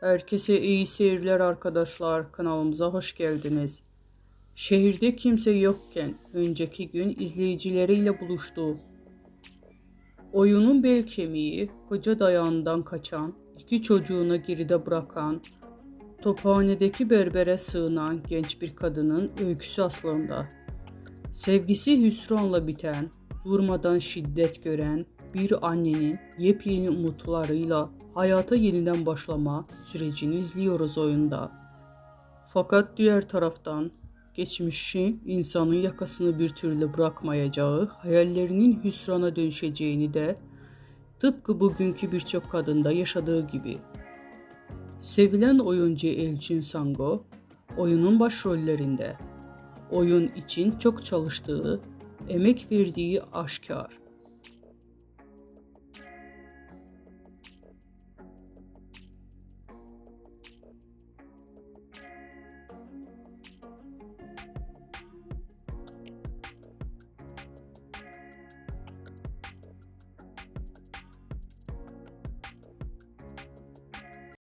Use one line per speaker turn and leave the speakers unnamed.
Herkese iyi seyirler arkadaşlar. Kanalımıza hoş geldiniz. Şehirde kimse yokken önceki gün izleyicileriyle buluştu. Oyunun bel kemiği koca dayağından kaçan, iki çocuğunu geride bırakan, tophanedeki berbere sığınan genç bir kadının öyküsü aslında. Sevgisi hüsranla biten, durmadan şiddet gören bir annenin yepyeni umutlarıyla hayata yeniden başlama sürecini izliyoruz oyunda. Fakat diğer taraftan geçmişi insanın yakasını bir türlü bırakmayacağı, hayallerinin hüsrana dönüşeceğini de tıpkı bugünkü birçok kadında yaşadığı gibi. Sevilen oyuncu Elçin Sango oyunun başrollerinde. Oyun için çok çalıştığı, emek verdiği aşikar.